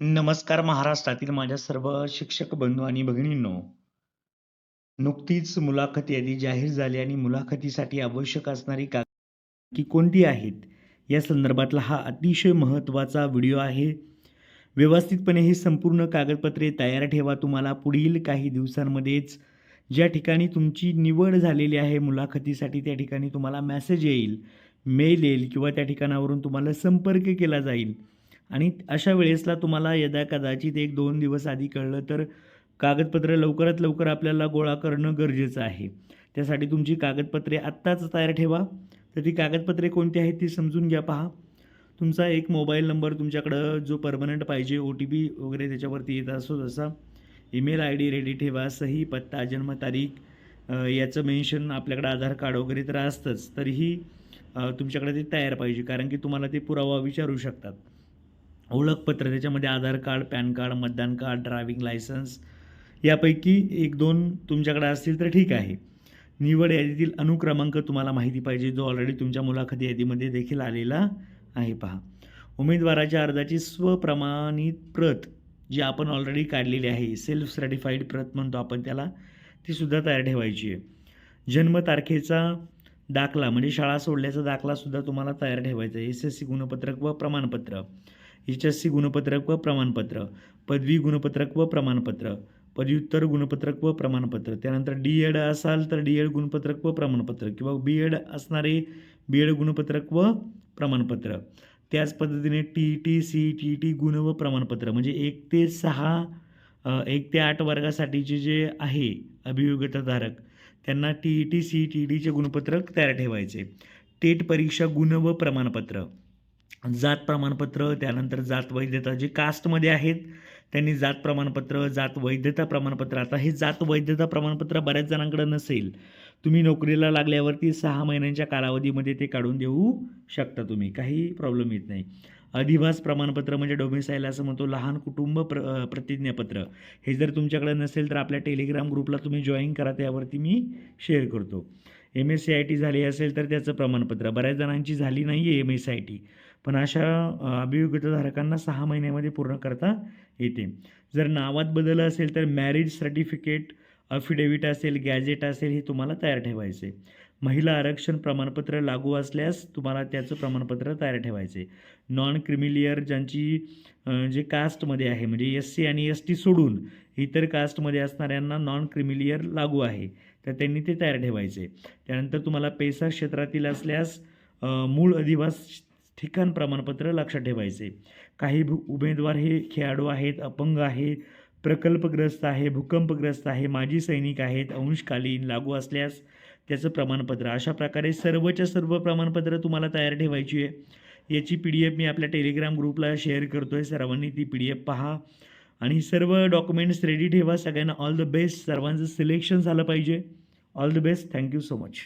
नमस्कार महाराष्ट्रातील माझ्या सर्व शिक्षक बंधू आणि भगिनींनो. नुकतीच मुलाखत यादी जाहीर झाली आणि मुलाखतीसाठी आवश्यक असणारी का की कोणती आहेत? या संदर्भातला हा अतिशय महत्त्वाचा व्हिडिओ आहे. व्यवस्थितपणे ही संपूर्ण कागदपत्रे तयार ठेवा. तुम्हाला पुढील काही दिवसांमध्येच ज्या ठिकाणी तुमची निवड झालेली आहे मुलाखतीसाठी त्या ठिकाणी तुम्हाला मेसेज येईल मेल येईल किंवा त्या ठिकाणावरून तुम्हाला संपर्क केला जाईल. आणि अशा वेळेसला तुम्हाला यदा कदाचित एक दोन दिवस आधी कळलं तर कागदपत्र लवकरात लवकर आपल्याला गोळा करणं गरजेचं आहे. त्यासाठी तुमची कागदपत्रे आत्ताच तयार ठेवा. तर ती कागदपत्रे कोणती आहेत ती समजून घ्या पहा. तुमचा एक मोबाईल नंबर तुमच्याकडं जो परमनंट पाहिजे ओ टी पी वगैरे त्याच्यावरती येत असो तसा. ईमेल आय डी रेडी ठेवा सही पत्ता जन्मतारीख याचं मेन्शन आपल्याकडं आधार कार्ड वगैरे तर असतंच. तरीही तुमच्याकडे ते तयार पाहिजे कारण की तुम्हाला ते पुरावा विचारू शकतात. ओळखपत्र त्याच्यामध्ये आधार कार्ड पॅन कार्ड मतदान कार्ड ड्रायव्हिंग लायसन्स यापैकी एक दोन तुमच्याकडे असतील तर ठीक आहे. निवड यादीतील अनुक्रमांक तुम्हाला माहिती पाहिजे जो ऑलरेडी तुमच्या मुलाखती यादीमध्ये देखील आलेला आहे पहा. उमेदवाराच्या अर्जाची स्वप्रमाणित प्रत जी आपण ऑलरेडी काढलेली आहे सेल्फ सर्टिफाईड प्रत म्हणतो आपण त्याला ती सुद्धा तयार ठेवायची आहे. जन्मतारखेचा दाखला म्हणजे शाळा सोडल्याचा दाखलासुद्धा तुम्हाला तयार ठेवायचा आहे. एस एस सी गुणपत्रक व प्रमाणपत्र. एच एस सी गुणपत्रक व प्रमाणपत्र पदवी गुणपत्रक व प्रमाणपत्र पदव्युत्तर गुणपत्रक व प्रमाणपत्र त्यानंतर डी एड असाल तर डी एड गुणपत्रक व प्रमाणपत्र किंवा बी एड असणारे बी एड गुणपत्रक व प्रमाणपत्र. त्याच पद्धतीने T T C T T गुण व प्रमाणपत्र म्हणजे एक ते सहा एक ते आठ वर्गासाठीचे जे आहे अभियोग्यताधारक त्यांना T E T C T डीचे गुणपत्रक तयार ठेवायचे. टेट परीक्षा गुण व प्रमाणपत्र. जात प्रमाणपत्र त्यानंतर जात वैधता जे कास्टमध्ये आहेत त्यांनी जात प्रमाणपत्र जात वैधता प्रमाणपत्र. आता हे जात वैधता प्रमाणपत्र बऱ्याच जणांकडे नसेल. तुम्ही नोकरीला लागल्यावरती सहा महिन्यांच्या कालावधीमध्ये ते काढून देऊ शकता तुम्ही. काही प्रॉब्लेम येत नाही. अधिवास प्रमाणपत्र म्हणजे डोमिसाईल असं म्हणतो लहान कुटुंब प्र प्रतिज्ञापत्र. हे जर तुमच्याकडे नसेल तर आपल्या टेलिग्राम ग्रुपला तुम्ही जॉईन करा त्यावरती मी शेअर करतो. M S C I T झाली असेल तर त्याचं प्रमाणपत्र. बऱ्याच जणांची झाली नाही आहे M S C I T पण अशा अभियोग्यताधारकांना सहा महिन्यामध्ये पूर्ण करता येते. जर नावात बदल असेल तर मॅरेज सर्टिफिकेट अफिडेविट असेल गॅजेट असेल हे तुम्हाला तयार ठेवायचे. महिला आरक्षण प्रमाणपत्र लागू असल्यास तुम्हाला त्याचं प्रमाणपत्र तयार ठेवायचे. नॉन क्रिमिलियर ज्यांची जे कास्टमध्ये आहे म्हणजे एस सी आणि एस टी सोडून इतर कास्टमध्ये असणाऱ्यांना नॉन क्रिमिलियर लागू आहे तर त्यांनी ते तयार ठेवायचे. त्यानंतर तुम्हाला पेसा क्षेत्रातील असल्यास मूळ अधिवास ठिकाण प्रमाणपत्र लक्षात ठेवायचे. काही भू उमेदवार हे खेळाडू आहेत अपंग आहेत प्रकल्पग्रस्त आहे भूकंपग्रस्त आहे माजी सैनिक आहेत अंशकालीन लागू असल्यास त्याचं प्रमाणपत्र. अशा प्रकारे सर्वच्या सर्व प्रमाणपत्र तुम्हाला तयार ठेवायची आहे. याची पी डी एफ मी आपल्या टेलिग्राम ग्रुपला शेअर करतो आहे सर्वांनी ती पी डी एफ पहा आणि सर्व डॉक्युमेंट्स रेडी ठेवा. सगळ्यांना ऑल द बेस्ट सर्वांचं सिलेक्शन झालं पाहिजे. All the best thank you so much